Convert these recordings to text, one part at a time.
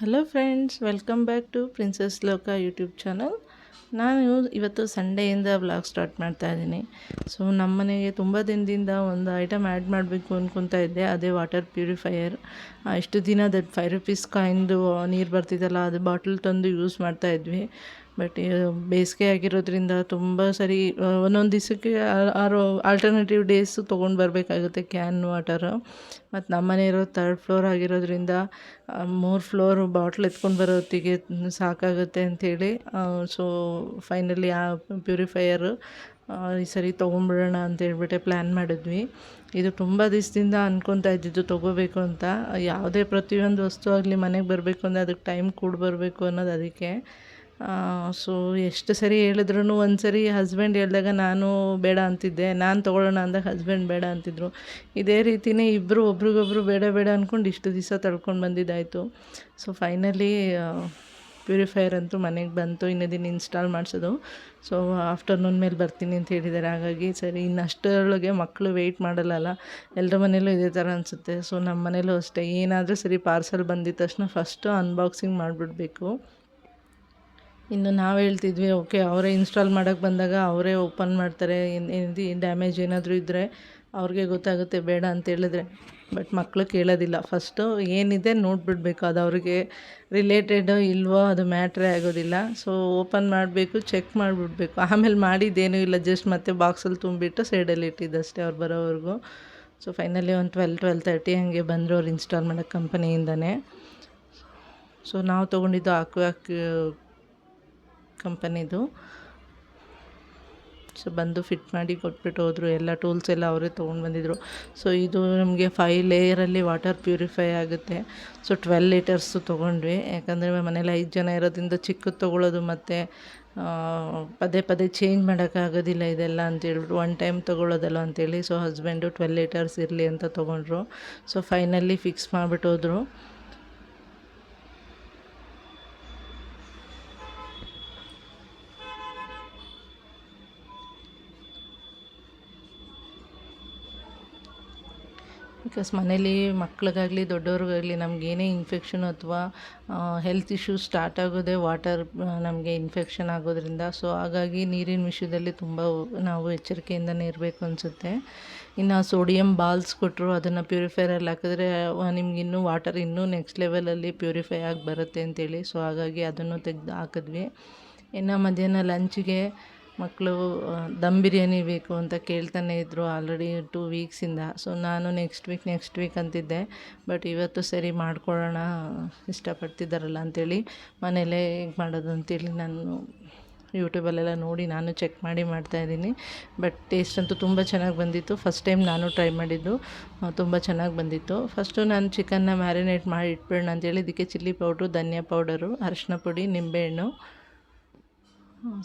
Hello friends welcome back to princess ಲೋಕ YouTube channel ನಾನು ಇವತ್ತು ಸಂಡೆಯಿಂದ ವ್ಲಾಗ್ ಸ್ಟಾರ್ಟ್ ಮಾಡ್ತಾ ಇದ್ದೀನಿ. ಸೊ ನಮ್ಮ ಮನೆಗೆ ತುಂಬ ದಿನದಿಂದ ಒಂದು ಐಟಮ್ ಆ್ಯಡ್ ಮಾಡಬೇಕು ಅಂದ್ಕೊತಾ ಇದ್ದೆ. ಅದೇ ವಾಟರ್ ಪ್ಯೂರಿಫೈಯರ್ ಇಷ್ಟು ದಿನ ದಟ್ ಫೈವ್ ರುಪೀಸ್ ಕಾಯಿಂದು ನೀರು ಬರ್ತಿದ್ದಲ್ಲ ಅದು ಬಾಟಲ್ ತಂದು ಯೂಸ್ ಮಾಡ್ತಾ ಇದ್ವಿ. ಬಟ್ ಬೇಸಿಗೆ ಆಗಿರೋದ್ರಿಂದ ತುಂಬ ಸರಿ ಒಂದೊಂದು ದಿವಸಕ್ಕೆ ಆರು ಆಲ್ಟರ್ನೇಟಿವ್ ಡೇಸು ತೊಗೊಂಡು ಬರಬೇಕಾಗುತ್ತೆ ಕ್ಯಾನ್ ವಾಟರು ಮತ್ತು ನಮ್ಮನೆ ಇರೋ ತರ್ಡ್ ಫ್ಲೋರ್ ಆಗಿರೋದ್ರಿಂದ ಮೂರು ಫ್ಲೋರ್ ಬಾಟ್ಲ್ ಎತ್ಕೊಂಡು ಬರೋ ಹೊತ್ತಿಗೆ ಸಾಕಾಗುತ್ತೆ ಅಂಥೇಳಿ ಸೊ ಫೈನಲಿ ಆ ಪ್ಯೂರಿಫೈಯರು ಈ ಸರಿ ತೊಗೊಂಬಿಡೋಣ ಅಂತ ಹೇಳ್ಬಿಟ್ಟೆ ಪ್ಲ್ಯಾನ್ ಮಾಡಿದ್ವಿ. ಇದು ತುಂಬ ದಿವಸದಿಂದ ಅನ್ಕೊತಾ ಇದ್ದಿದ್ದು ತೊಗೋಬೇಕು ಅಂತ. ಯಾವುದೇ ಪ್ರತಿಯೊಂದು ವಸ್ತು ಆಗಲಿ ಮನೆಗೆ ಬರಬೇಕು ಅಂದರೆ ಅದಕ್ಕೆ ಟೈಮ್ ಕೂಡ ಬರಬೇಕು ಅನ್ನೋದು ಅದಕ್ಕೆ. ಸೊ ಎಷ್ಟು ಸರಿ ಹೇಳಿದ್ರು ಒಂದು ಸರಿ ಹಸ್ಬೆಂಡ್ ಹೇಳಿದಾಗ ನಾನು ಬೇಡ ಅಂತಿದ್ದೆ, ನಾನು ತೊಗೊಳ್ಳೋಣ ಅಂದಾಗ ಹಸ್ಬೆಂಡ್ ಬೇಡ ಅಂತಿದ್ರು. ಇದೇ ರೀತಿಯೇ ಇಬ್ಬರು ಒಬ್ರಿಗೊಬ್ರು ಬೇಡ ಬೇಡ ಅಂದ್ಕೊಂಡು ಇಷ್ಟು ದಿವಸ ತಳ್ಕೊಂಡು ಬಂದಿದ್ದಾಯಿತು. ಸೊ ಫೈನಲಿ ಪ್ಯೂರಿಫೈಯರ್ ಅಂತೂ ಮನೆಗೆ ಬಂತು, ಇನ್ನೇ ದಿನ ಇನ್ಸ್ಟಾಲ್ ಮಾಡಿಸೋದು. ಸೊ ಆಫ್ಟರ್ನೂನ್ ಮೇಲೆ ಬರ್ತೀನಿ ಅಂತ ಹೇಳಿದ್ದಾರೆ. ಹಾಗಾಗಿ ಸರಿ, ಇನ್ನಷ್ಟರೊಳಗೆ ಮಕ್ಕಳು ವೆಯ್ಟ್ ಮಾಡಲ್ಲಲ್ಲ. ಎಲ್ಲರ ಮನೇಲೂ ಇದೇ ಥರ ಅನಿಸುತ್ತೆ. ಸೊ ನಮ್ಮ ಮನೇಲೂ ಅಷ್ಟೇ. ಏನಾದರೂ ಸರಿ ಪಾರ್ಸಲ್ ಬಂದಿದ್ದ ತಕ್ಷಣ ಫಸ್ಟು ಅನ್ಬಾಕ್ಸಿಂಗ್ ಮಾಡಿಬಿಡ್ಬೇಕು. ಇನ್ನು ನಾವು ಹೇಳ್ತಿದ್ವಿ, ಓಕೆ, ಅವರೇ ಇನ್ಸ್ಟಾಲ್ ಮಾಡೋಕ್ಕೆ ಬಂದಾಗ ಅವರೇ ಓಪನ್ ಮಾಡ್ತಾರೆ, ಏನು ಡ್ಯಾಮೇಜ್ ಏನಾದರೂ ಇದ್ದರೆ ಅವ್ರಿಗೆ ಗೊತ್ತಾಗುತ್ತೆ, ಬೇಡ ಅಂತ ಹೇಳಿದ್ರೆ. ಬಟ್ ಮಕ್ಕಳು ಕೇಳೋದಿಲ್ಲ. ಫಸ್ಟು ಏನಿದೆ ನೋಡಿಬಿಡ್ಬೇಕು, ಅದು ಅವ್ರಿಗೆ ರಿಲೇಟೆಡ್ ಇಲ್ವೋ ಅದು ಮ್ಯಾಟ್ರೇ ಆಗೋದಿಲ್ಲ. ಸೊ ಓಪನ್ ಮಾಡಬೇಕು ಚೆಕ್ ಮಾಡಿಬಿಡ್ಬೇಕು. ಆಮೇಲೆ ಮಾಡಿದ್ದೇನೂ ಇಲ್ಲ ಜಸ್ಟ್ ಮತ್ತೆ ಬಾಕ್ಸಲ್ಲಿ ತುಂಬಿಟ್ಟು ಸೈಡಲ್ಲಿ ಇಟ್ಟಿದ್ದಷ್ಟೇ ಅವ್ರು ಬರೋವರೆಗೂ. ಸೊ ಫೈನಲಿ ಒಂದು ಟ್ವೆಲ್ ಟ್ವೆಲ್ ತರ್ಟಿ ಹಂಗೆ ಬಂದರು ಅವ್ರು ಇನ್ಸ್ಟಾಲ್ ಮಾಡೋ ಕಂಪನಿಯಿಂದನೇ ಸೊ ನಾವು ತೊಗೊಂಡಿದ್ದು ಆಕ್ವಾ ಕಂಪನಿದು. ಸೊ ಬಂದು ಫಿಟ್ ಮಾಡಿ ಕೊಟ್ಬಿಟ್ಟು ಹೋದರು. ಎಲ್ಲ ಟೂಲ್ಸ್ ಎಲ್ಲ ಅವರೇ ತೊಗೊಂಡು ಬಂದಿದ್ದರು ಸೊ ಇದು ನಮಗೆ ಫೈ ಲೇಯರಲ್ಲಿ ವಾಟರ್ ಪ್ಯೂರಿಫೈ ಆಗುತ್ತೆ. ಸೊ ಟ್ವೆಲ್ ಲೀಟರ್ಸು ತೊಗೊಂಡ್ವಿ. ಯಾಕಂದರೆ ಮನೇಲಿ ಐದು ಜನ ಇರೋದ್ರಿಂದ ಚಿಕ್ಕದು ತೊಗೊಳ್ಳೋದು ಮತ್ತು ಪದೇ ಪದೇ ಚೇಂಜ್ ಮಾಡೋಕ್ಕಾಗೋದಿಲ್ಲ ಇದೆಲ್ಲ ಅಂತೇಳ್ಬಿಟ್ಟು ಒನ್ ಟೈಮ್ ತೊಗೊಳ್ಳೋದಲ್ಲ ಅಂತೇಳಿ. ಸೊ ಹಸ್ಬೆಂಡು ಟ್ವೆಲ್ ಲೀಟರ್ಸ್ ಇರಲಿ ಅಂತ ತೊಗೊಂಡ್ರು. ಸೊ ಫೈನಲಿ ಫಿಕ್ಸ್ ಮಾಡಿಬಿಟ್ಟು ಹೋದರು. ಬಿಕಾಸ್ ಮನೇಲಿ ಮಕ್ಳಿಗಾಗಲಿ, ದೊಡ್ಡವ್ರಿಗಾಗಲಿ ನಮಗೇನೇ ಇನ್ಫೆಕ್ಷನ್ ಅಥವಾ ಹೆಲ್ತ್ ಇಶ್ಯೂ ಸ್ಟಾರ್ಟ್ ಆಗೋದೇ ವಾಟರ್ ನಮಗೆ ಇನ್ಫೆಕ್ಷನ್ ಆಗೋದ್ರಿಂದ. ಸೊ ಹಾಗಾಗಿ ನೀರಿನ ವಿಷಯದಲ್ಲಿ ತುಂಬ ನಾವು ಎಚ್ಚರಿಕೆಯಿಂದನೇ ಇರಬೇಕು ಅನಿಸುತ್ತೆ. ಇನ್ನು ಸೋಡಿಯಂ ಬಾಲ್ಸ್ ಕೊಟ್ಟರು ಅದನ್ನು ಪ್ಯೂರಿಫೈರಲ್ಲಿ ಹಾಕಿದ್ರೆ ನಿಮ್ಗೆ ಇನ್ನೂ ವಾಟರ್ ಇನ್ನೂ ನೆಕ್ಸ್ಟ್ ಲೆವೆಲಲ್ಲಿ ಪ್ಯೂರಿಫೈ ಆಗಿ ಬರುತ್ತೆ ಅಂತೇಳಿ. ಸೊ ಹಾಗಾಗಿ ಅದನ್ನು ತೆಗೆದು ಹಾಕಿದ್ವಿ. ಇನ್ನು ಮಧ್ಯಾಹ್ನ ಲಂಚಿಗೆ ಮಕ್ಕಳು ದಮ್ ಬಿರಿಯಾನಿ ಬೇಕು ಅಂತ ಕೇಳ್ತಾನೆ ಇದ್ದರು ಆಲ್ರೆಡಿ ಟೂ ವೀಕ್ಸಿಂದ ಸೊ ನಾನು ನೆಕ್ಸ್ಟ್ ವೀಕ್ ನೆಕ್ಸ್ಟ್ ವೀಕ್ ಅಂತಿದ್ದೆ. ಬಟ್ ಇವತ್ತು ಸರಿ ಮಾಡ್ಕೊಳ್ಳೋಣ, ಇಷ್ಟಪಡ್ತಿದ್ದಾರಲ್ಲ ಅಂಥೇಳಿ ಮನೇಲೇ ಹೇಗೆ ಮಾಡೋದು ಅಂತೇಳಿ ನಾನು ಯೂಟ್ಯೂಬಲ್ಲೆಲ್ಲ ನೋಡಿ ನಾನು ಚೆಕ್ ಮಾಡಿ ಮಾಡ್ತಾಯಿದ್ದೀನಿ ಬಟ್ ಟೇಸ್ಟ್ ಅಂತೂ ತುಂಬ ಚೆನ್ನಾಗಿ ಬಂದಿತ್ತು. ಫಸ್ಟ್ ಟೈಮ್ ನಾನು ಟ್ರೈ ಮಾಡಿದ್ದು ತುಂಬ ಚೆನ್ನಾಗಿ ಬಂದಿತ್ತು. ಫಸ್ಟು ನಾನು ಚಿಕನ್ನ ಮ್ಯಾರಿನೇಟ್ ಮಾಡಿ ಇಟ್ಬಿಡೋಣ ಅಂತೇಳಿ, ಇದಕ್ಕೆ ಚಿಲ್ಲಿ ಪೌಡ್ರು ಧನಿಯಾ ಪೌಡರು ಅರಿಶಿನ ಪುಡಿ ನಿಂಬೆಹಣ್ಣು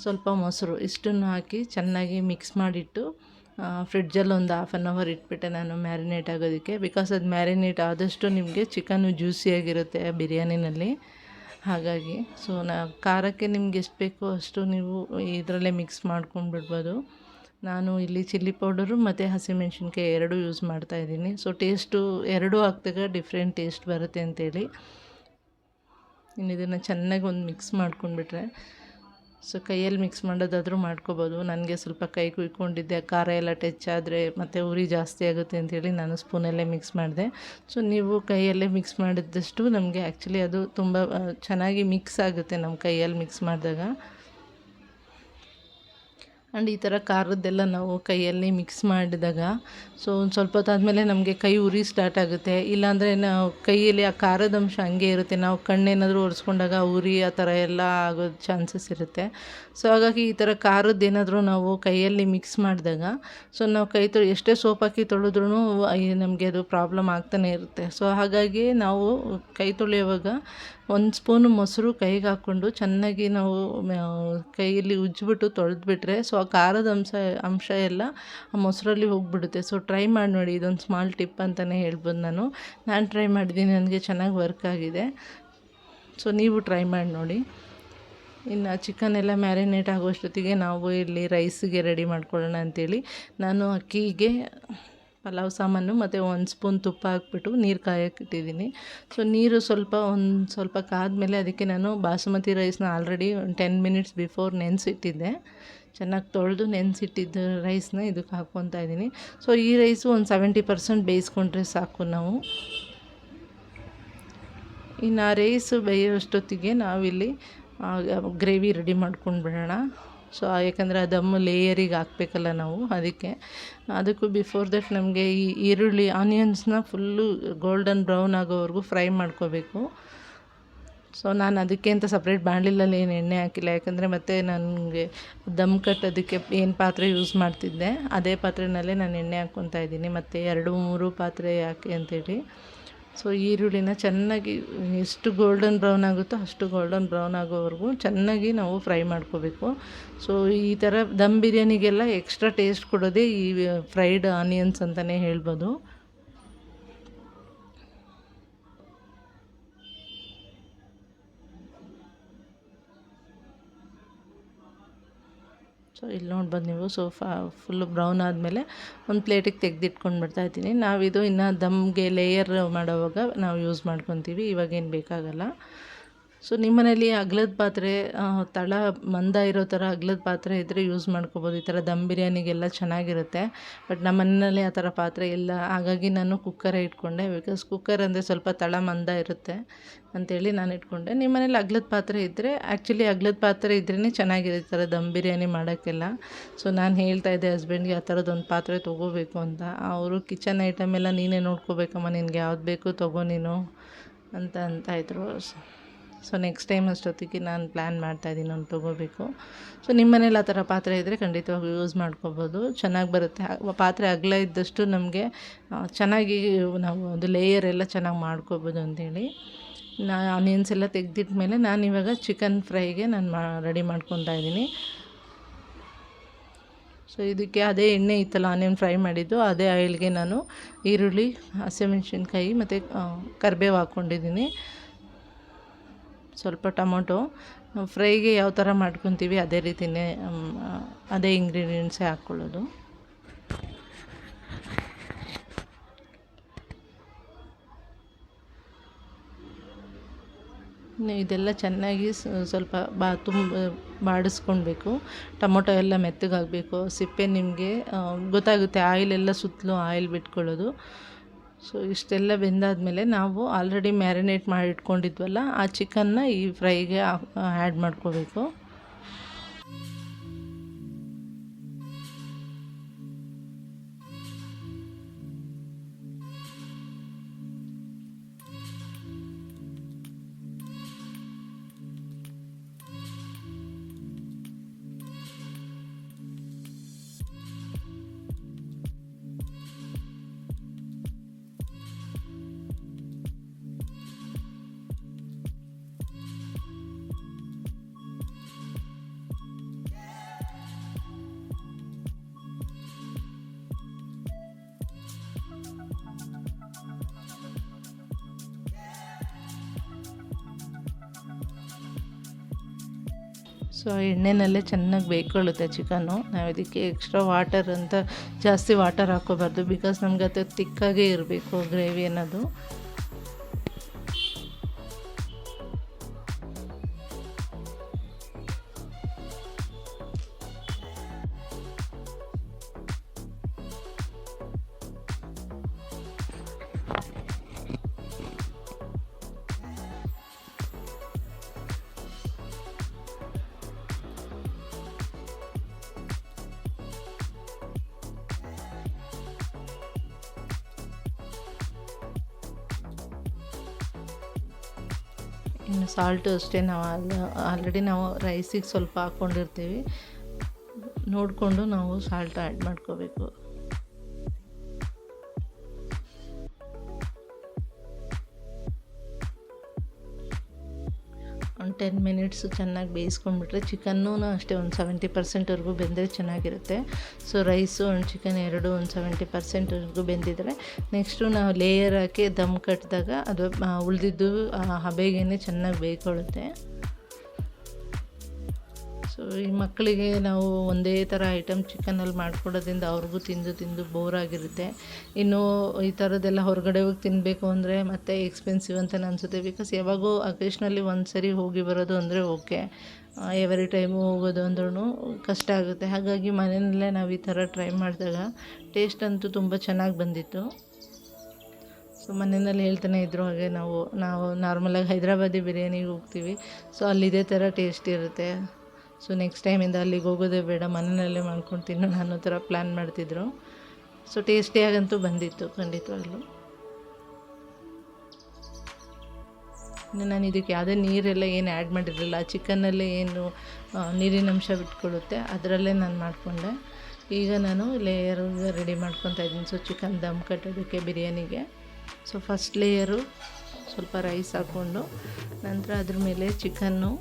ಸ್ವಲ್ಪ ಮೊಸರು ಇಷ್ಟನ್ನು ಹಾಕಿ ಚೆನ್ನಾಗಿ ಮಿಕ್ಸ್ ಮಾಡಿಟ್ಟು ಫ್ರಿಡ್ಜಲ್ಲಿ ಒಂದು ಹಾಫ್ ಆನ್ ಅವರ್ ಇಟ್ಬಿಟ್ಟೆ ನಾನು ಮ್ಯಾರಿನೇಟ್ ಆಗೋದಕ್ಕೆ. ಬಿಕಾಸ್ ಅದು ಮ್ಯಾರಿನೇಟ್ ಆದಷ್ಟು ನಿಮಗೆ ಚಿಕನ್ನು ಜ್ಯೂಸಿಯಾಗಿರುತ್ತೆ ಬಿರಿಯಾನಿನಲ್ಲಿ. ಹಾಗಾಗಿ ಸೊ ನಾ, ಖಾರಕ್ಕೆ ನಿಮ್ಗೆ ಎಷ್ಟು ಬೇಕೋ ಅಷ್ಟು ನೀವು ಇದರಲ್ಲೇ ಮಿಕ್ಸ್ ಮಾಡ್ಕೊಂಡು ಬಿಡ್ಬೋದು ನಾನು ಇಲ್ಲಿ ಚಿಲ್ಲಿ ಪೌಡರು ಮತ್ತು ಹಸಿಮೆಣ್ಸಿನ್ಕಾಯಿ ಎರಡೂ ಯೂಸ್ ಮಾಡ್ತಾಯಿದ್ದೀನಿ ಸೊ ಟೇಸ್ಟು ಎರಡೂ ಹಾಕ್ದಾಗ ಡಿಫ್ರೆಂಟ್ ಟೇಸ್ಟ್ ಬರುತ್ತೆ ಅಂತೇಳಿ. ಇನ್ನು ಇದನ್ನು ಚೆನ್ನಾಗಿ ಒಂದು ಮಿಕ್ಸ್ ಮಾಡ್ಕೊಂಡ್ಬಿಟ್ರೆ ಸೊ ಕೈಯಲ್ಲಿ ಮಿಕ್ಸ್ ಮಾಡೋದಾದರೂ ಮಾಡ್ಕೋಬೋದು. ನನಗೆ ಸ್ವಲ್ಪ ಕೈ ಕುಯ್ಕೊಂಡಿದ್ದೆ, ಖಾರ ಎಲ್ಲ ಟಚ್ ಆದರೆ ಮತ್ತು ಉರಿ ಜಾಸ್ತಿ ಆಗುತ್ತೆ ಅಂಥೇಳಿ ನಾನು ಸ್ಪೂನಲ್ಲೇ ಮಿಕ್ಸ್ ಮಾಡಿದೆ. ಸೊ ನೀವು ಕೈಯಲ್ಲೇ ಮಿಕ್ಸ್ ಮಾಡಿದಷ್ಟು ನಮಗೆ ಆ್ಯಕ್ಚುಲಿ ಅದು ತುಂಬ ಚೆನ್ನಾಗಿ ಮಿಕ್ಸ್ ಆಗುತ್ತೆ ನಮ್ಮ ಕೈಯಲ್ಲಿ ಮಿಕ್ಸ್ ಮಾಡಿದಾಗ. ಆ್ಯಂಡ್ ಈ ಥರ ಖಾರದ್ದೆಲ್ಲ ನಾವು ಕೈಯಲ್ಲಿ ಮಿಕ್ಸ್ ಮಾಡಿದಾಗ, ಸೊ ಒಂದು ಸ್ವಲ್ಪ ಹೊತ್ತಾದಮೇಲೆ ನಮಗೆ ಕೈ ಉರಿ ಸ್ಟಾರ್ಟ್ ಆಗುತ್ತೆ. ಇಲ್ಲಾಂದರೆ ನಾವು ಕೈಯಲ್ಲಿ ಆ ಖಾರದ ಅಂಶ ಹಂಗೆ ಇರುತ್ತೆ. ನಾವು ಕಣ್ಣೇನಾದರೂ ಒರೆಸ್ಕೊಂಡಾಗ ಉರಿ ಆ ಥರ ಎಲ್ಲ ಆಗೋ ಚಾನ್ಸಸ್ ಇರುತ್ತೆ. ಸೊ ಹಾಗಾಗಿ ಈ ಥರ ಖಾರದ್ದೇನಾದರೂ ನಾವು ಕೈಯಲ್ಲಿ ಮಿಕ್ಸ್ ಮಾಡಿದಾಗ, ಸೊ ನಾವು ಕೈ ತೊಳೆ, ಎಷ್ಟೇ ಸೋಪ್ ಹಾಕಿ ತೊಳೆದ್ರೂ ನಮಗೆ ಅದು ಪ್ರಾಬ್ಲಮ್ ಆಗ್ತಾನೆ ಇರುತ್ತೆ. ಸೊ ಹಾಗಾಗಿ ನಾವು ಕೈ ತೊಳೆಯುವಾಗ ಒಂದು ಸ್ಪೂನು ಮೊಸರು ಕೈಗೆ ಹಾಕ್ಕೊಂಡು ಚೆನ್ನಾಗಿ ನಾವು ಕೈಯಲ್ಲಿ ಉಜ್ಜಿಬಿಟ್ಟು ತೊಳೆದ್ಬಿಟ್ರೆ, ಸೊ ಆ ಖಾರದ ಅಂಶ ಅಂಶ ಎಲ್ಲ ಆ ಮೊಸರಲ್ಲಿ ಹೋಗಿಬಿಡುತ್ತೆ. ಸೊ ಟ್ರೈ ಮಾಡಿ ನೋಡಿ, ಇದೊಂದು ಸ್ಮಾಲ್ ಟಿಪ್ ಅಂತಲೇ ಹೇಳ್ಬೋದು ನಾನು. ನಾನು ಟ್ರೈ ಮಾಡಿದ್ದೀನಿ ನನಗೆ ಚೆನ್ನಾಗಿ ವರ್ಕ್ ಆಗಿದೆ. ಸೊ ನೀವು ಟ್ರೈ ಮಾಡಿ ನೋಡಿ. ಇನ್ನು ಚಿಕನ್ ಎಲ್ಲ ಮ್ಯಾರಿನೇಟ್ ಆಗೋಷ್ಟೊತ್ತಿಗೆ ನಾವು ಇಲ್ಲಿ ರೈಸಿಗೆ ರೆಡಿ ಮಾಡ್ಕೊಳ್ಳೋಣ ಅಂಥೇಳಿ ನಾನು ಅಕ್ಕಿಗೆ ಪಲಾವ್ ಸಾಮಾನು ಮತ್ತು ಒಂದು ಸ್ಪೂನ್ ತುಪ್ಪ ಹಾಕ್ಬಿಟ್ಟು ನೀರು ಕಾಯೋಕ್ಕಿಟ್ಟಿದ್ದೀನಿ ಸೊ ನೀರು ಸ್ವಲ್ಪ ಒಂದು ಸ್ವಲ್ಪ ಕಾದ್ಮೇಲೆ ಅದಕ್ಕೆ ನಾನು ಬಾಸುಮತಿ ರೈಸ್ನ ಆಲ್ರೆಡಿ ಒಂದು ಟೆನ್ ಮಿನಿಟ್ಸ್ ಬಿಫೋರ್ ನೆನೆಸಿಟ್ಟಿದ್ದೆ. ಚೆನ್ನಾಗಿ ತೊಳೆದು ನೆನೆಸಿಟ್ಟಿದ್ದ ರೈಸ್ನ ಇದಕ್ಕೆ ಹಾಕ್ಕೊತಾ ಇದ್ದೀನಿ. ಸೊ ಈ ರೈಸು ಒಂದು ಸೆವೆಂಟಿ ಪರ್ಸೆಂಟ್ ಬೇಯಿಸ್ಕೊಂಡ್ರೆ ಸಾಕು ನಾವು. ಇನ್ನು ಆ ರೈಸು ಬೇಯೋಷ್ಟೊತ್ತಿಗೆ ನಾವಿಲ್ಲಿ ಗ್ರೇವಿ ರೆಡಿ ಮಾಡ್ಕೊಂಡು ಬಿಡೋಣ ಸೊ, ಯಾಕಂದರೆ ಆ ದಮ್ಮು ಲೇಯರಿಗೆ ಹಾಕ್ಬೇಕಲ್ಲ ನಾವು, ಅದಕ್ಕೆ. ಅದಕ್ಕೂ ಬಿಫೋರ್ ದಟ್ ನಮಗೆ ಈ ಈರುಳ್ಳಿ ಆನಿಯನ್ಸ್ನ ಫುಲ್ಲು ಗೋಲ್ಡನ್ ಬ್ರೌನ್ ಆಗೋವರೆಗೂ ಫ್ರೈ ಮಾಡ್ಕೋಬೇಕು. ಸೊ, ನಾನು ಅದಕ್ಕೆ ಅಂತ ಸಪ್ರೇಟ್ ಬಾಣಲಿಲಲ್ಲಿ ಏನು ಎಣ್ಣೆ ಹಾಕಿಲ್ಲ, ಯಾಕಂದರೆ ಮತ್ತೆ ನನಗೆ ದಮ್ ಕಟ್ಟೋದಕ್ಕೆ ಏನು ಪಾತ್ರೆ ಯೂಸ್ ಮಾಡ್ತಿದ್ದೆ, ಅದೇ ಪಾತ್ರೆನಲ್ಲೇ ನಾನು ಎಣ್ಣೆ ಹಾಕ್ಕೊತಾ ಇದ್ದೀನಿ. ಮತ್ತು ಎರಡು ಮೂರು ಪಾತ್ರೆ ಯಾಕೆ ಅಂತೇಳಿ. ಸೊ ಈರುಳ್ಳಿನ ಚೆನ್ನಾಗಿ ಎಷ್ಟು ಗೋಲ್ಡನ್ ಬ್ರೌನ್ ಆಗುತ್ತೋ ಅಷ್ಟು ಗೋಲ್ಡನ್ ಬ್ರೌನ್ ಆಗೋವರೆಗೂ ಚೆನ್ನಾಗಿ ನಾವು ಫ್ರೈ ಮಾಡ್ಕೋಬೇಕು. ಸೊ ಈ ಥರ ದಮ್ ಬಿರಿಯಾನಿಗೆಲ್ಲ ಎಕ್ಸ್ಟ್ರಾ ಟೇಸ್ಟ್ ಕೊಡೋದೇ ಈ ಫ್ರೈಡ್ ಆನಿಯನ್ಸ್ ಅಂತಲೇ ಹೇಳ್ಬೋದು. ಸೊ ಇಲ್ಲಿ ನೋಡ್ಬೋದು ನೀವು. ಸೊ ಫಾ ಫುಲ್ಲು ಬ್ರೌನ್ ಆದಮೇಲೆ ಒಂದು ಪ್ಲೇಟಿಗೆ ತೆಗೆದಿಟ್ಕೊಂಡು ಬಿಡ್ತಾಯಿದ್ದೀನಿ ನಾವಿದು ಇನ್ನು ದಮ್ಗೆ ಲೇಯರ್ ಮಾಡೋವಾಗ ನಾವು ಯೂಸ್ ಮಾಡ್ಕೊತೀವಿ. ಇವಾಗೇನು ಬೇಕಾಗಲ್ಲ. ಸೊ ನಿಮ್ಮ ಮನೇಲಿ ಅಗ್ಲದ ಪಾತ್ರೆ ತಳ ಮಂದ ಇರೋ ಥರ ಅಗ್ಲದ ಪಾತ್ರೆ ಇದ್ದರೆ ಯೂಸ್ ಮಾಡ್ಕೊಬೋದು. ಈ ಥರ ದಮ್ ಬಿರಿಯಾನಿಗೆಲ್ಲ ಚೆನ್ನಾಗಿರುತ್ತೆ. ಬಟ್ ನಮ್ಮ ಮನೆಯಲ್ಲಿ ಆ ಥರ ಪಾತ್ರೆ ಇಲ್ಲ. ಹಾಗಾಗಿ ನಾನು ಕುಕ್ಕರೇ ಇಟ್ಕೊಂಡೆ. ಬಿಕಾಸ್ ಕುಕ್ಕರ್ ಅಂದರೆ ಸ್ವಲ್ಪ ತಳ ಮಂದ ಇರುತ್ತೆ ಅಂತೇಳಿ ನಾನು ಇಟ್ಕೊಂಡೆ. ನಿಮ್ಮ ಮನೇಲಿ ಅಗ್ಲದ ಪಾತ್ರೆ ಇದ್ದರೆ ಆ್ಯಕ್ಚುಲಿ ಅಗ್ಲದ ಪಾತ್ರೆ ಇದ್ರೇ ಚೆನ್ನಾಗಿದೆ ಈ ಥರ ದಮ್ ಬಿರಿಯಾನಿ ಮಾಡೋಕ್ಕೆಲ್ಲ. ಸೊ ನಾನು ಹೇಳ್ತಾ ಇದ್ದೆ ಹಸ್ಬೆಂಡ್ಗೆ ಆ ಥರದ್ದೊಂದು ಪಾತ್ರೆ ತೊಗೋಬೇಕು ಅಂತ. ಅವರು ಕಿಚನ್ ಐಟಮ್ ಎಲ್ಲ ನೀನೇ ನೋಡ್ಕೋಬೇಕಮ್ಮ. ನಿನಗೆ ಯಾವ್ದು ಬೇಕು ತೊಗೋ ನೀನು ಅಂತ ಅಂತ ಇದ್ರು. ಸೊ ನೆಕ್ಸ್ಟ್ ಟೈಮ್ ಅಷ್ಟೊತ್ತಿಗೆ ನಾನು ಪ್ಲ್ಯಾನ್ ಮಾಡ್ತಾಯಿದ್ದೀನಿ ಒಂದು ತೊಗೋಬೇಕು. ಸೊ ನಿಮ್ಮ ಮನೇಲಿ ಆ ಥರ ಪಾತ್ರೆ ಇದ್ದರೆ ಖಂಡಿತವಾಗಿ ಯೂಸ್ ಮಾಡ್ಕೋಬೋದು. ಚೆನ್ನಾಗಿ ಬರುತ್ತೆ. ಪಾತ್ರೆ ಅಗಲ ಇದ್ದಷ್ಟು ನಮಗೆ ಚೆನ್ನಾಗಿ ನಾವು ಒಂದು ಲೇಯರ್ ಎಲ್ಲ ಚೆನ್ನಾಗಿ ಮಾಡ್ಕೋಬೋದು ಅಂತೇಳಿ. ನಾ ಆನಿಯನ್ಸ್ ಎಲ್ಲ ತೆಗೆದಿಟ್ಟ ಮೇಲೆ ನಾನು ಇವಾಗ ಚಿಕನ್ ಫ್ರೈಗೆ ನಾನು ಮಾ ರೆಡಿ ಮಾಡ್ಕೊತಾ ಇದ್ದೀನಿ. ಸೊ ಇದಕ್ಕೆ ಅದೇ ಎಣ್ಣೆ ಇತ್ತಲ್ಲ ಆನಿಯನ್ ಫ್ರೈ ಮಾಡಿದ್ದು, ಅದೇ ಆಯಿಲ್ಗೆ ನಾನು ಈರುಳ್ಳಿ, ಹಸಿಮೆಣ್ಸಿನ್ಕಾಯಿ ಮತ್ತು ಕರಿಬೇವು ಹಾಕ್ಕೊಂಡಿದ್ದೀನಿ ಸ್ವಲ್ಪ ಟೊಮೊಟೊ ಫ್ರೈಗೆ ಯಾವ ಥರ ಮಾಡ್ಕೊತೀವಿ ಅದೇ ರೀತಿಯೇ ಅದೇ ಇಂಗ್ರೀಡಿಯೆಂಟ್ಸೇ ಹಾಕ್ಕೊಳ್ಳೋದು ಇದೆಲ್ಲ ಚೆನ್ನಾಗಿ ಸ್ವಲ್ಪ ಬಾ, ತುಂಬ ಬಾಡಿಸ್ಕೊಳ್ಬೇಕು. ಟೊಮೊಟೊ ಎಲ್ಲ ಮೆತ್ತಗಾಗಬೇಕು. ಸಿಪ್ಪೆ ನಿಮಗೆ ಗೊತ್ತಾಗುತ್ತೆ ಆಯಿಲೆಲ್ಲ ಸುತ್ತಲೂ ಆಯಿಲ್ ಬಿಟ್ಕೊಳ್ಳೋದು. ಸೊ ಇಷ್ಟೆಲ್ಲ ಬೆಂದಾದಮೇಲೆ ನಾವು ಆಲ್ರೆಡಿ ಮ್ಯಾರಿನೇಟ್ ಮಾಡಿಟ್ಕೊಂಡಿದ್ವಲ್ಲ ಆ ಚಿಕನ್ನ ಈ ಫ್ರೈಗೆ ಆ್ಯಡ್ ಮಾಡ್ಕೋಬೇಕು. ಸೊ ಎಣ್ಣೆನಲ್ಲೇ ಚೆನ್ನಾಗಿ ಬೇಯ್ಕೊಳ್ಳುತ್ತೆ ಚಿಕನ್ನು. ನಾವು ಇದಕ್ಕೆ ಎಕ್ಸ್ಟ್ರಾ ವಾಟರ್ ಅಂತ ಜಾಸ್ತಿ ವಾಟರ್ ಹಾಕೋಬಾರ್ದು ಬಿಕಾಸ್ ನಮ್ಗೆ ಅದು ತಿಕ್ಕಾಗೇ ಇರಬೇಕು ಗ್ರೇವಿ ಅನ್ನೋದು. ಸಾಲ್ಟು ಅಷ್ಟೇ ನಾವು ಆಲ್ರೆಡಿ ನಾವು ರೈಸಿಗೆ ಸ್ವಲ್ಪ ಹಾಕ್ಕೊಂಡಿರ್ತೀವಿ. ನೋಡಿಕೊಂಡು ನಾವು ಸಾಲ್ಟ್ ಆ್ಯಡ್ ಮಾಡ್ಕೋಬೇಕು. ಒಂದು ಟೆನ್ ಮಿನಿಟ್ಸು ಚೆನ್ನಾಗಿ ಬೇಯಿಸ್ಕೊಂಡ್ಬಿಟ್ರೆ ಚಿಕನ್ನೂ ಅಷ್ಟೇ ಒಂದು ಸೆವೆಂಟಿ ಪರ್ಸೆಂಟ್ವರೆಗೂ ಬೆಂದರೆ ಚೆನ್ನಾಗಿರುತ್ತೆ. ಸೊ ರೈಸು ಒಂದು ಚಿಕನ್ ಎರಡು ಒಂದು ಸೆವೆಂಟಿ ಪರ್ಸೆಂಟ್ವರೆಗೂ ಬೆಂದಿದ್ರೆ. ನೆಕ್ಸ್ಟು ನಾವು ಲೇಯರ್ ಹಾಕಿ ದಮ್ ಕಟ್ಟಿದಾಗ ಅದು ಉಳಿದಿದ್ದು ಹಬೆಗೇ ಚೆನ್ನಾಗಿ ಬೇಯ್ಕೊಳ್ಳುತ್ತೆ ಸೊ ಈ ಮಕ್ಕಳಿಗೆ ನಾವು ಒಂದೇ ಥರ ಐಟಮ್ ಚಿಕನಲ್ಲಿ ಮಾಡಿಕೊಡೋದ್ರಿಂದ ಅವ್ರಿಗೂ ತಿಂದು ತಿಂದು ಬೋರ್ ಆಗಿರುತ್ತೆ. ಇನ್ನು ಈ ಥರದ್ದೆಲ್ಲ ಹೊರಗಡೆ ಹೋಗಿ ತಿನ್ನಬೇಕು ಅಂದರೆ ಮತ್ತೆ ಎಕ್ಸ್ಪೆನ್ಸಿವ್ ಅಂತ ಅನಿಸುತ್ತೆ. ಬಿಕಾಸ್ ಯಾವಾಗೂ ಅಕೇಶ್ನಲ್ಲಿ ಒಂದು ಸರಿ ಹೋಗಿ ಬರೋದು ಅಂದರೆ ಓಕೆ ಎವರಿ ಟೈಮು ಹೋಗೋದು ಅಂದ್ರೂ ಕಷ್ಟ ಆಗುತ್ತೆ. ಹಾಗಾಗಿ ಮನೆಯಲ್ಲೇ ನಾವು ಈ ಥರ ಟ್ರೈ ಮಾಡಿದಾಗ ಟೇಸ್ಟ್ ಅಂತೂ ತುಂಬ ಚೆನ್ನಾಗಿ ಬಂದಿತ್ತು. ಸೊ ಮನೆಯಲ್ಲಿ ಹೇಳ್ತಾನೆ ಇದ್ರು ಹಾಗೆ ನಾವು ನಾವು ನಾರ್ಮಲಾಗಿ ಹೈದ್ರಾಬಾದಿ ಬಿರಿಯಾನಿಗೆ ಹೋಗ್ತೀವಿ. ಸೊ ಅಲ್ಲಿ ಇದೇ ಥರ ಟೇಸ್ಟ್ ಇರುತ್ತೆ. ಸೊ ನೆಕ್ಸ್ಟ್ ಟೈಮಿಂದ ಅಲ್ಲಿಗೆ ಹೋಗೋದೇ ಬೇಡ, ಮನೆಯಲ್ಲೇ ಮಾಡ್ಕೊಂಡು ತಿನ್ನೋಣ ಅನ್ನೋ ಥರ ಪ್ಲ್ಯಾನ್ ಮಾಡ್ತಿದ್ರು. ಸೊ ಟೇಸ್ಟಿಯಾಗಂತೂ ಬಂದಿತ್ತು ಖಂಡಿತವಾಗ್ಲೂ ಇನ್ನು ನಾನು ಇದಕ್ಕೆ ಯಾವುದೇ ನೀರೆಲ್ಲ ಏನು ಆ್ಯಡ್ ಮಾಡಿರಲಿಲ್ಲ. ಚಿಕನ್ನಲ್ಲೇ ಏನು ನೀರಿನ ಅಂಶ ಬಿಟ್ಕೊಡುತ್ತೆ, ಅದರಲ್ಲೇ ನಾನು ಮಾಡಿಕೊಂಡೆ. ಈಗ ನಾನು ಲೇಯರ್ ರೆಡಿ ಮಾಡ್ಕೊತಾ ಇದ್ದೀನಿ. ಸೊ ಚಿಕನ್ ದಮ್ ಕಟ್ಟೋದಕ್ಕೆ, ಬಿರಿಯಾನಿಗೆ. ಸೊ ಫಸ್ಟ್ ಲೇಯರು ಸ್ವಲ್ಪ ರೈಸ್ ಹಾಕ್ಕೊಂಡು ನಂತರ ಅದ್ರ ಮೇಲೆ ಚಿಕನ್ನು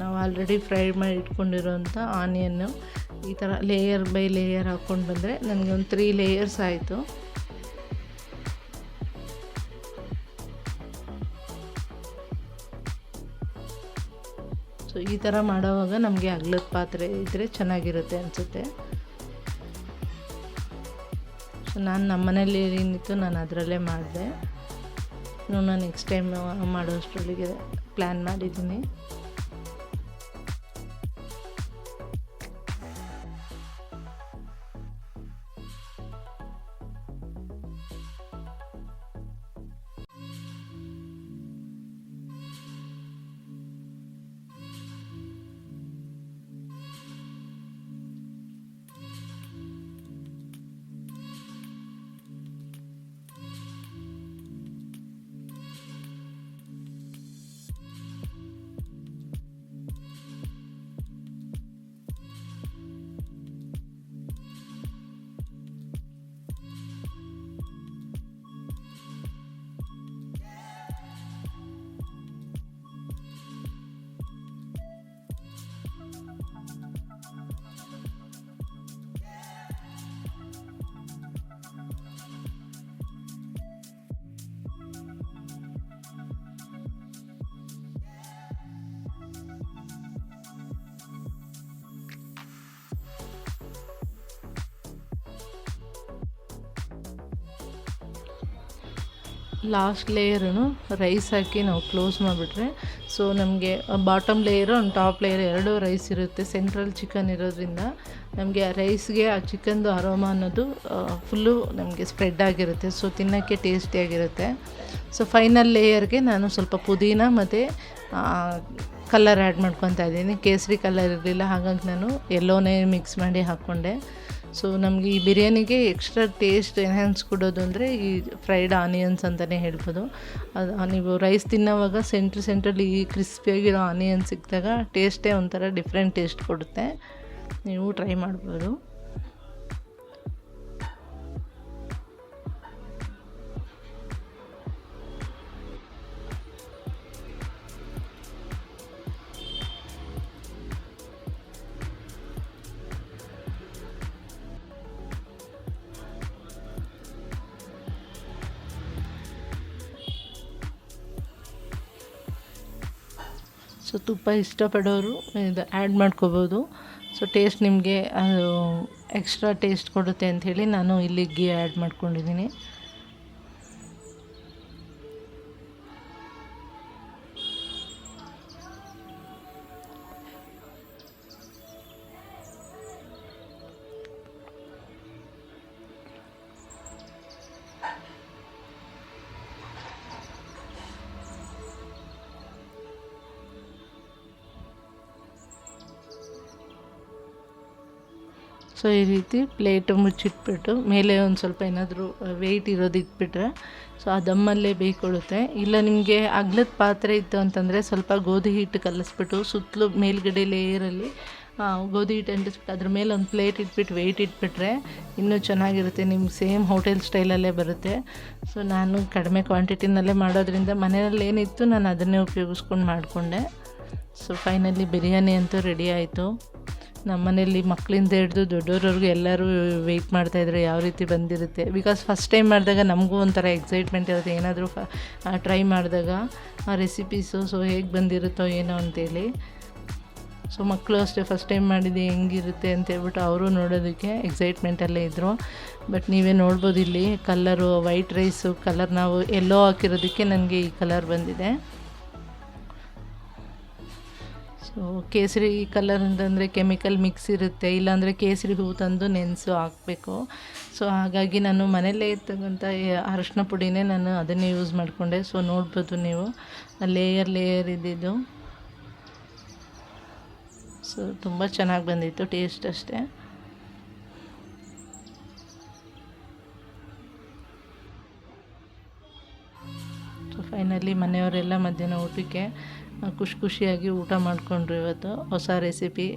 ನಾವು ಆಲ್ರೆಡಿ ಫ್ರೈ ಮಾಡಿ ಇಟ್ಕೊಂಡಿರೋಂಥ ಆನಿಯನ್ನು ಈ ಥರ ಲೇಯರ್ ಬೈ ಲೇಯರ್ ಹಾಕ್ಕೊಂಡು ಬಂದರೆ ನನಗೆ ಒಂದು ತ್ರೀ ಲೇಯರ್ಸ್ ಆಯಿತು. ಸೊ ಈ ಥರ ಮಾಡೋವಾಗ ನಮಗೆ ಅಗ್ಲದ ಪಾತ್ರೆ ಇದ್ದರೆ ಚೆನ್ನಾಗಿರುತ್ತೆ ಅನಿಸುತ್ತೆ. ಸೊ ನಾನು ನಮ್ಮ ಮನೇಲಿ ಏನಿತ್ತು, ನಾನು ಅದರಲ್ಲೇ ಮಾಡಿದೆ. ನಾನು ನೆಕ್ಸ್ಟ್ ಟೈಮ್ ಮಾಡೋಷ್ಟರೊಳಗೆ ಪ್ಲ್ಯಾನ್ ಮಾಡಿದ್ದೀನಿ. ಲಾಸ್ಟ್ ಲೇಯರನ್ನು ರೈಸ್ ಹಾಕಿ ನಾವು ಕ್ಲೋಸ್ ಮಾಡಿಬಿಟ್ರೆ. ಸೊ ನಮಗೆ ಬಾಟಮ್ ಲೇಯರು ಒಂದು ಟಾಪ್ ಲೇಯರ್ ಎರಡೂ ರೈಸ್ ಇರುತ್ತೆ ಸೆಂಟ್ರಲ್ ಚಿಕನ್ ಇರೋದ್ರಿಂದ. ನಮಗೆ ಆ ರೈಸ್ಗೆ ಆ ಚಿಕನ್ದು ಅರೋಮ ಅನ್ನೋದು ಫುಲ್ಲು ನಮಗೆ ಸ್ಪ್ರೆಡ್ ಆಗಿರುತ್ತೆ. ಸೊ ತಿನ್ನೋಕ್ಕೆ ಟೇಸ್ಟಿಯಾಗಿರುತ್ತೆ ಸೊ ಫೈನಲ್ ಲೇಯರ್ಗೆ ನಾನು ಸ್ವಲ್ಪ ಪುದೀನ ಮತ್ತು ಕಲರ್ ಆ್ಯಡ್ ಮಾಡ್ಕೊತಾ ಇದ್ದೀನಿ. ಕೇಸರಿ ಕಲರ್ ಇರಲಿಲ್ಲ, ಹಾಗಾಗಿ ನಾನು ಎಲ್ಲೋನೇ ಮಿಕ್ಸ್ ಮಾಡಿ ಹಾಕ್ಕೊಂಡೆ ಸೊ ನಮಗೆ ಈ ಬಿರಿಯಾನಿಗೆ ಎಕ್ಸ್ಟ್ರಾ ಟೇಸ್ಟ್ ಎನ್ಹ್ಯಾನ್ಸ್ ಕೊಡೋದು ಅಂದರೆ ಈ ಫ್ರೈಡ್ ಆನಿಯನ್ಸ್ ಅಂತಲೇ ಹೇಳ್ಬೋದು. ಅದು ನೀವು ರೈಸ್ ತಿನ್ನೋವಾಗ ಸೆಂಟ್ರ್ ಸೆಂಟ್ರಲ್ಲಿ ಈ ಕ್ರಿಸ್ಪಿಯಾಗಿರೋ ಆನಿಯನ್ ಸಿಕ್ಕಿದಾಗ ಟೇಸ್ಟೇ ಒಂಥರ ಡಿಫ್ರೆಂಟ್ ಟೇಸ್ಟ್ ಕೊಡುತ್ತೆ. ನೀವು ಟ್ರೈ ಮಾಡ್ಬೋದು. ಸೊ ತುಪ್ಪ ಇಷ್ಟಪಡೋರು ಇದು ಆ್ಯಡ್ ಮಾಡ್ಕೋಬೋದು. ಸೊ ಟೇಸ್ಟ್ ನಿಮಗೆ ಅದು ಎಕ್ಸ್ಟ್ರಾ ಟೇಸ್ಟ್ ಕೊಡುತ್ತೆ ಅಂಥೇಳಿ ನಾನು ಇಲ್ಲಿ ಗೀ ಆ್ಯಡ್ ಮಾಡ್ಕೊಂಡಿದ್ದೀನಿ. ಸೊ, ಈ ರೀತಿ ಪ್ಲೇಟು ಮುಚ್ಚಿಟ್ಬಿಟ್ಟು ಮೇಲೆ ಒಂದು ಸ್ವಲ್ಪ ಏನಾದರೂ ವೆಯ್ಟ್ ಇರೋದು ಇಟ್ಬಿಟ್ರೆ, ಸೊ ಆ ದಮ್ಮಲ್ಲೇ ಬೇಯ್ಕೊಳ್ಳುತ್ತೆ ಇಲ್ಲ, ನಿಮಗೆ ಅಗ್ಲದ ಪಾತ್ರೆ ಇತ್ತು ಅಂತಂದರೆ ಸ್ವಲ್ಪ ಗೋಧಿ ಹಿಟ್ಟು ಕಲಸ್ಬಿಟ್ಟು ಸುತ್ತಲೂ ಮೇಲ್ಗಡೆ ಲೇಯರಲ್ಲಿ ಗೋಧಿ ಹಿಟ್ಟು ಅಂಟಿಸ್ಬಿಟ್ಟು ಅದ್ರ ಮೇಲೆ ಒಂದು ಪ್ಲೇಟ್ ಇಟ್ಬಿಟ್ಟು ವೆಯ್ಟ್ ಇಟ್ಬಿಟ್ರೆ ಇನ್ನೂ ಚೆನ್ನಾಗಿರುತ್ತೆ. ನಿಮ್ಗೆ ಸೇಮ್ ಹೋಟೆಲ್ ಸ್ಟೈಲಲ್ಲೇ ಬರುತ್ತೆ. ಸೊ, ನಾನು ಕಡಿಮೆ ಕ್ವಾಂಟಿಟಿನಲ್ಲೇ ಮಾಡೋದ್ರಿಂದ ಮನೆಯಲ್ಲಿ ಏನಿತ್ತು, ನಾನು ಅದನ್ನೇ ಉಪಯೋಗಿಸ್ಕೊಂಡು ಮಾಡಿಕೊಂಡೆ. ಸೊ ಫೈನಲಿ ಬಿರಿಯಾನಿ ಅಂತೂ ರೆಡಿ ಆಯಿತು. ನಮ್ಮ ಮನೇಲಿ ಮಕ್ಕಳಿಂದ ಹಿಡಿದು ದೊಡ್ಡೋರವ್ರಿಗೂ ಎಲ್ಲರೂ ವೆಯ್ಟ್ ಮಾಡ್ತಾಯಿದ್ರು ಯಾವ ರೀತಿ ಬಂದಿರುತ್ತೆ. ಬಿಕಾಸ್ ಫಸ್ಟ್ ಟೈಮ್ ಮಾಡಿದಾಗ ನಮಗೂ ಒಂಥರ ಎಕ್ಸೈಟ್ಮೆಂಟ್ ಇರುತ್ತೆ. ಏನಾದರೂ ಫ ಟ್ರೈ ಮಾಡಿದಾಗ ಆ ರೆಸಿಪೀಸು ಸೊ ಹೇಗೆ ಬಂದಿರುತ್ತೋ ಏನೋ ಅಂತೇಳಿ. ಸೊ ಮಕ್ಕಳು ಅಷ್ಟೇ ಫಸ್ಟ್ ಟೈಮ್ ಮಾಡಿದ್ದು ಹೆಂಗಿರುತ್ತೆ ಅಂತ ಹೇಳ್ಬಿಟ್ಟು ಅವರು ನೋಡೋದಕ್ಕೆ ಎಕ್ಸೈಟ್ಮೆಂಟಲ್ಲೇ ಇದ್ದರು ಬಟ್ ನೀವೇ ನೋಡ್ಬೋದು ಇಲ್ಲಿ ಕಲ್ಲರು ವೈಟ್ ರೈಸು ಕಲರ್ ನಾವು ಎಲ್ಲೋ ಹಾಕಿರೋದಕ್ಕೆ ನನಗೆ ಈ ಕಲರ್ ಬಂದಿದೆ. ಸೊ ಕೇಸರಿ ಕಲರ್ ಅಂತಂದರೆ ಕೆಮಿಕಲ್ ಮಿಕ್ಸ್ ಇರುತ್ತೆ. ಇಲ್ಲಾಂದರೆ ಕೇಸರಿ ಹೂವು ತಂದು ನೆನೆಸು ಹಾಕಬೇಕು. ಸೊ ಹಾಗಾಗಿ ನಾನು ಮನೆಯಲ್ಲೇ ಇರ್ತಕ್ಕಂಥ ಅರಶಿನ ಪುಡಿನೇ ನಾನು ಅದನ್ನೇ ಯೂಸ್ ಮಾಡಿಕೊಂಡೆ. ಸೊ ನೋಡ್ಬೋದು ನೀವು. ಲೇಯರ್ ಲೇಯರ್ ಇದ್ದಿದ್ದು. ಸೊ ತುಂಬ ಚೆನ್ನಾಗಿ ಬಂದಿತ್ತು ಟೇಸ್ಟ್ ಅಷ್ಟೇ. ಸೊ ಫೈನಲಿ ಮನೆಯವರೆಲ್ಲ ಮಧ್ಯಾಹ್ನ ಊಟಕ್ಕೆ ಖುಷಿ ಖುಷಿಯಾಗಿ ಊಟ ಮಾಡಿಕೊಂಡ್ರು ಇವತ್ತು. ಹೊಸ ರೆಸಿಪಿ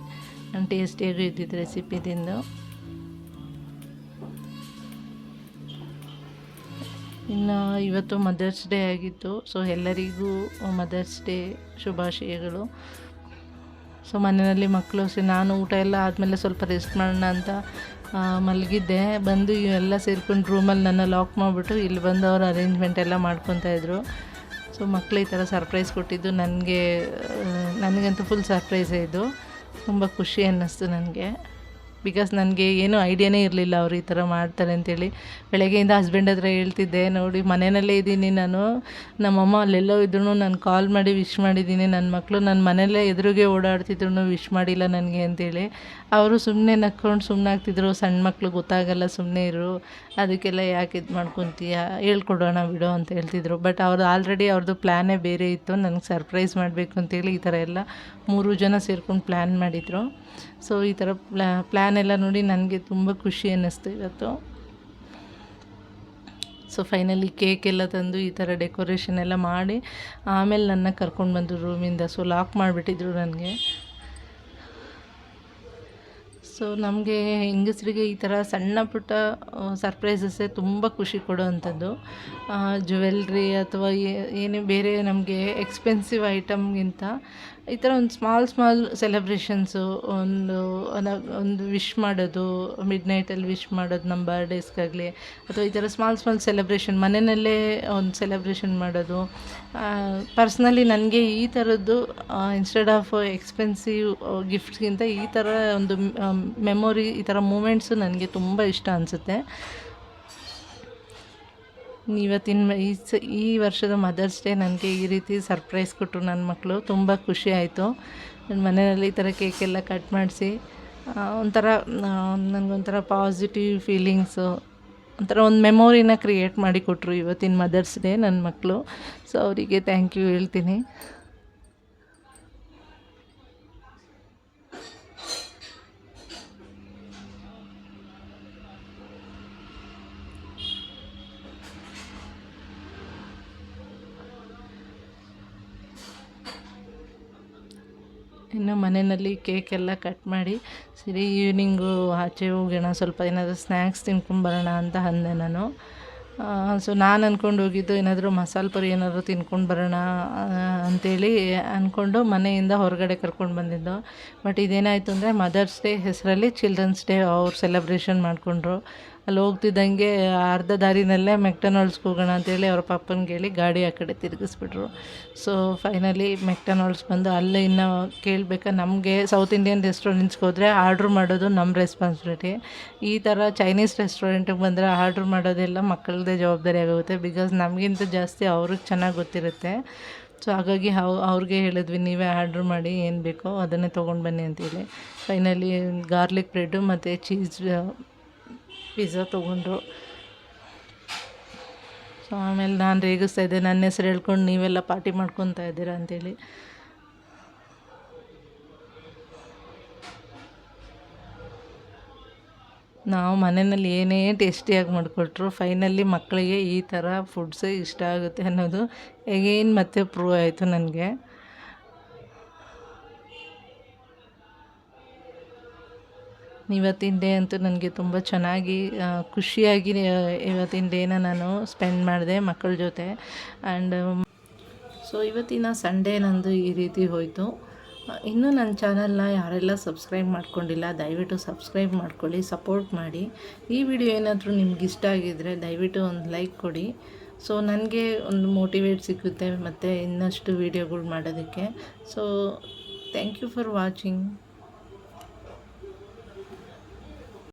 ಟೇಸ್ಟಿಯಾಗೂ ಇದ್ದಿದ್ದು ರೆಸಿಪಿ ತಿಂದು ಇನ್ನು ಇವತ್ತು ಮದರ್ಸ್ ಡೇ ಆಗಿತ್ತು. ಸೊ ಎಲ್ಲರಿಗೂ ಮದರ್ಸ್ ಡೇ ಶುಭಾಶಯಗಳು. ಸೊ ಮನೆಯಲ್ಲಿ ಮಕ್ಕಳು ಸೇ ನಾನು ಊಟ ಎಲ್ಲ ಆದಮೇಲೆ ಸ್ವಲ್ಪ ರೆಸ್ಟ್ ಮಾಡೋಣ ಅಂತ ಮಲಗಿದ್ದೆ. ಬಂದು ಎಲ್ಲ ಸೇರ್ಕೊಂಡು ರೂಮಲ್ಲಿ ನನ್ನ ಲಾಕ್ ಮಾಡಿಬಿಟ್ಟು ಇಲ್ಲಿ ಬಂದು ಅವ್ರು ಅರೇಂಜ್ಮೆಂಟ್ ಎಲ್ಲ ಮಾಡ್ಕೊತಾ ಇದ್ರು. ಸೊ ಮಕ್ಕಳು ಈ ಥರ ಸರ್ಪ್ರೈಸ್ ಕೊಟ್ಟಿದ್ದು ನನಗೆ ನನಗಂತೂ ಫುಲ್ ಸರ್ಪ್ರೈಸೇ ಇದು. ತುಂಬ ಖುಷಿ ಅನ್ನಿಸ್ತು ನನಗೆ. ಬಿಕಾಸ್ ನನಗೆ ಏನೂ ಐಡಿಯಾನೇ ಇರಲಿಲ್ಲ ಅವರು ಈ ಥರ ಮಾಡ್ತಾರೆ ಅಂತೇಳಿ. ಬೆಳಗ್ಗೆಯಿಂದ ಹಸ್ಬೆಂಡ್ ಹತ್ರ ಹೇಳ್ತಿದ್ದೆ, ನೋಡಿ, ಮನೆಯಲ್ಲೇ ಇದ್ದೀನಿ ನಾನು. ನಮ್ಮಮ್ಮ ಅಲ್ಲೆಲ್ಲೋ ಇದ್ರೂ ನಾನು ಕಾಲ್ ಮಾಡಿ ವಿಶ್ ಮಾಡಿದ್ದೀನಿ. ನನ್ನ ಮಕ್ಕಳು ನನ್ನ ಮನೆಯಲ್ಲೇ ಎದುರಿಗೆ ಓಡಾಡ್ತಿದ್ರು ವಿಶ್ ಮಾಡಿಲ್ಲ ನನಗೆ ಅಂತೇಳಿ. ಅವರು ಸುಮ್ಮನೆ ನಕ್ಕೊಂಡು ಸುಮ್ಮನೆ ಆಗ್ತಿದ್ರು. ಸಣ್ಣ ಮಕ್ಕಳು ಗೊತ್ತಾಗಲ್ಲ ಸುಮ್ಮನೆ ಇರು. ಅದಕ್ಕೆಲ್ಲ ಯಾಕೆ ಇದು ಮಾಡ್ಕೊತೀಯ? ಹೇಳ್ಕೊಡೋಣ ಬಿಡು ಅಂತ ಹೇಳ್ತಿದ್ರು. ಬಟ್ ಅವ್ರು ಆಲ್ರೆಡಿ ಅವ್ರದ್ದು ಪ್ಲ್ಯಾನೇ ಬೇರೆ ಇತ್ತು. ನನಗೆ ಸರ್ಪ್ರೈಸ್ ಮಾಡಬೇಕು ಅಂತೇಳಿ ಈ ಥರ ಎಲ್ಲ ಮೂರು ಜನ ಸೇರ್ಕೊಂಡು ಪ್ಲ್ಯಾನ್ ಮಾಡಿದರು. ಸೊ ಈ ಥರ ಪ್ಲ್ಯಾ ಪ್ಲ್ಯಾನ್ ಎಲ್ಲ ನೋಡಿ ನನಗೆ ತುಂಬ ಖುಷಿ ಅನ್ನಿಸ್ತು ಇವತ್ತು. ಸೊ ಫೈನಲಿ ಕೇಕ್ ಎಲ್ಲ ತಂದು ಈ ಥರ ಡೆಕೋರೇಷನ್ ಎಲ್ಲ ಮಾಡಿ, ಆಮೇಲೆ ನನ್ನ ಕರ್ಕೊಂಡು ಬಂದರು ರೂಮಿಂದ ಸೊ ಲಾಕ್ ಮಾಡಿಬಿಟ್ಟಿದ್ರು ನನಗೆ. ಸೊ ನಮಗೆ ಹೆಂಗಸರಿಗೆ ಈ ಥರ ಸಣ್ಣ ಪುಟ್ಟ ಸರ್ಪ್ರೈಸಸ್ಸೇ ತುಂಬ ಖುಷಿ ಕೊಡೋವಂಥದ್ದು. ಜ್ಯುವೆಲ್ರಿ ಅಥವಾ ಏ- ಏನೇ, ಬೇರೆ ನಮಗೆ ಎಕ್ಸ್ಪೆನ್ಸಿವ್ ಐಟಮ್ಗಿಂತ ಈ ಥರ ಒಂದು ಸ್ಮಾಲ್ ಸ್ಮಾಲ್ ಸೆಲೆಬ್ರೇಷನ್ಸು ಒಂದು ಒಂದು ವಿಶ್ ಮಾಡೋದು ಮಿಡ್ ನೈಟಲ್ಲಿ ವಿಶ್ ಮಾಡೋದು ನಮ್ಮ ಬರ್ಡೇಸ್ಗಾಗಲಿ ಅಥವಾ ಈ ಥರ ಸ್ಮಾಲ್ ಸ್ಮಾಲ್ ಸೆಲೆಬ್ರೇಷನ್ ಮನೆಯಲ್ಲೇ ಒಂದು ಸೆಲೆಬ್ರೇಷನ್ ಮಾಡೋದು. ಪರ್ಸ್ನಲಿ ನನಗೆ ಈ ಥರದ್ದು ಇನ್ಸ್ಟೆಡ್ ಆಫ್ ಎಕ್ಸ್ಪೆನ್ಸಿವ್ ಗಿಫ್ಟ್ಸ್ಗಿಂತ ಈ ಥರ ಒಂದು ಮೆಮೊರಿ ಈ ಥರ ಮೂಮೆಂಟ್ಸು ನನಗೆ ತುಂಬ ಇಷ್ಟ ಅನಿಸುತ್ತೆ. ಇವತ್ತಿನ ಈ ಸ ಈ ವರ್ಷದ ಮದರ್ಸ್ ಡೇ ನನಗೆ ಈ ರೀತಿ ಸರ್ಪ್ರೈಸ್ ಕೊಟ್ಟರು ನನ್ನ ಮಕ್ಕಳು ತುಂಬ ಖುಷಿ ಆಯಿತು. ನನ್ನ ಮನೆಯಲ್ಲಿ ಈ ಥರ ಕೇಕೆಲ್ಲ ಕಟ್ ಮಾಡಿಸಿ ಒಂಥರ ನನಗೊಂಥರ ಪಾಸಿಟಿವ್ ಫೀಲಿಂಗ್ಸು ಒಂಥರ ಒಂದು ಮೆಮೊರಿನ ಕ್ರಿಯೇಟ್ ಮಾಡಿ ಕೊಟ್ಟರು ಇವತ್ತಿನ ಮದರ್ಸ್ ಡೇ ನನ್ನ ಮಕ್ಕಳು ಸೊ ಅವರಿಗೆ ಥ್ಯಾಂಕ್ ಯು ಹೇಳ್ತೀನಿ. ಇನ್ನು ಮನೆಯಲ್ಲಿ ಕೇಕೆಲ್ಲ ಕಟ್ ಮಾಡಿ, ಸರಿ ಈವ್ನಿಂಗು ಆಚೆ ಹೋಗೋಣ, ಸ್ವಲ್ಪ ಏನಾದರೂ ಸ್ನ್ಯಾಕ್ಸ್ ತಿನ್ಕೊಂಬರೋಣ ಅಂತ ಅಂದೆ ನಾನು. ಸೊ ನಾನು ಅಂದ್ಕೊಂಡು ಹೋಗಿದ್ದು ಏನಾದರೂ ಮಸಾಲೆ ಪುರಿ ಏನಾದರೂ ತಿನ್ಕೊಂಡು ಬರೋಣ ಅಂಥೇಳಿ ಅಂದ್ಕೊಂಡು ಮನೆಯಿಂದ ಹೊರಗಡೆ ಕರ್ಕೊಂಡು ಬಂದಿದ್ದು. ಬಟ್ ಇದೇನಾಯಿತು ಅಂದರೆ ಮದರ್ಸ್ ಡೇ ಹೆಸರಲ್ಲಿ ಚಿಲ್ಡ್ರನ್ಸ್ ಡೇ ಅವ್ರು ಸೆಲೆಬ್ರೇಷನ್ ಮಾಡಿಕೊಂಡ್ರು. ಅಲ್ಲಿ ಹೋಗ್ತಿದ್ದಂಗೆ ಅರ್ಧ ದಾರಿನಲ್ಲೇ ಮೆಕ್ಟನಾಲ್ಡ್ಸ್ಗೆ ಹೋಗೋಣ ಅಂತೇಳಿ ಅವ್ರ ಪಪ್ಪನಿಗೆ ಹೇಳಿ ಗಾಡಿ ಆ ಕಡೆ ತಿರುಗಿಸ್ಬಿಟ್ರು. ಸೊ ಫೈನಲಿ ಮೆಕ್ಟನಾಲ್ಡ್ಸ್ ಬಂದು ಅಲ್ಲೇ ಇನ್ನು ಕೇಳಬೇಕಾ, ನಮಗೆ ಸೌತ್ ಇಂಡಿಯನ್ ರೆಸ್ಟೋರೆಂಟ್ಸ್ಗೆ ಹೋದರೆ ಆರ್ಡ್ರ್ ಮಾಡೋದು ನಮ್ಮ ರೆಸ್ಪಾನ್ಸಿಬಿಲಿಟಿ ಈ ಥರ ಚೈನೀಸ್ ರೆಸ್ಟೋರೆಂಟಿಗೆ ಬಂದರೆ ಆರ್ಡ್ರ್ ಮಾಡೋದೆಲ್ಲ ಮಕ್ಕಳದೇ ಜವಾಬ್ದಾರಿ ಆಗುತ್ತೆ ಬಿಕಾಸ್ ನಮಗಿಂತ ಜಾಸ್ತಿ ಅವ್ರಿಗೆ ಚೆನ್ನಾಗಿ ಗೊತ್ತಿರುತ್ತೆ. ಸೊ ಹಾಗಾಗಿ ಅವ್ ಅವ್ರಿಗೆ ಹೇಳಿದ್ವಿ, ನೀವೇ ಆರ್ಡ್ರ್ ಮಾಡಿ ಏನು ಬೇಕೋ ಅದನ್ನೇ ತೊಗೊಂಡು ಬನ್ನಿ ಅಂತೇಳಿ. ಫೈನಲಿ ಗಾರ್ಲಿಕ್ ಬ್ರೆಡ್ಡು ಮತ್ತು ಚೀಸ್ ಪಿಜ್ಜಾ ತೊಗೊಂಡ್ರು. ಸೊ ಆಮೇಲೆ ನಾನು ರೇಗಿಸ್ತಾ ಇದ್ದೆ. ನನ್ನ ಹೆಸ್ರು ಹೇಳ್ಕೊಂಡು ನೀವೆಲ್ಲ ಪಾರ್ಟಿ ಮಾಡ್ಕೊತಾ ಇದ್ದೀರಾ ಅಂತೇಳಿ. ನಾವು ಮನೆಯಲ್ಲಿ ಏನೇ ಟೇಸ್ಟಿಯಾಗಿ ಮಾಡಿಕೊಟ್ರು, ಫೈನಲಿ ಮಕ್ಕಳಿಗೆ ಈ ಥರ ಫುಡ್ಸೇ ಇಷ್ಟ ಆಗುತ್ತೆ ಅನ್ನೋದು. ಎಗೇನ್ ಮತ್ತೆ ಪ್ರೂವ್ ಆಯಿತು ನನಗೆ? ಇವತ್ತಿನ ಡೇ ಅಂತೂ ನನಗೆ ತುಂಬ ಚೆನ್ನಾಗಿ ಖುಷಿಯಾಗಿ ಇವತ್ತಿನ ಡೇನ ನಾನು ಸ್ಪೆಂಡ್ ಮಾಡಿದೆ ಮಕ್ಕಳ ಜೊತೆ. ಆ್ಯಂಡ್ ಸೊ ಇವತ್ತಿನ ಸಂಡೇ ನಂದು ಈ ರೀತಿ ಹೋಯಿತು. ಇನ್ನೂ ನನ್ನ ಚಾನಲ್ನ ಯಾರೆಲ್ಲ ಸಬ್ಸ್ಕ್ರೈಬ್ ಮಾಡ್ಕೊಂಡಿಲ್ಲ, ದಯವಿಟ್ಟು ಸಬ್ಸ್ಕ್ರೈಬ್ ಮಾಡ್ಕೊಳ್ಳಿ, ಸಪೋರ್ಟ್ ಮಾಡಿ. ಈ ವಿಡಿಯೋ ಏನಾದರೂ ನಿಮ್ಗೆ ಇಷ್ಟ ಆಗಿದ್ದರೆ ದಯವಿಟ್ಟು ಒಂದು ಲೈಕ್ ಕೊಡಿ. ಸೊ ನನಗೆ ಒಂದು ಮೋಟಿವೇಟ್ ಸಿಗುತ್ತೆ ಮತ್ತು ಇನ್ನಷ್ಟು ವೀಡಿಯೋಗಳು ಮಾಡೋದಕ್ಕೆ. So thank you for watching.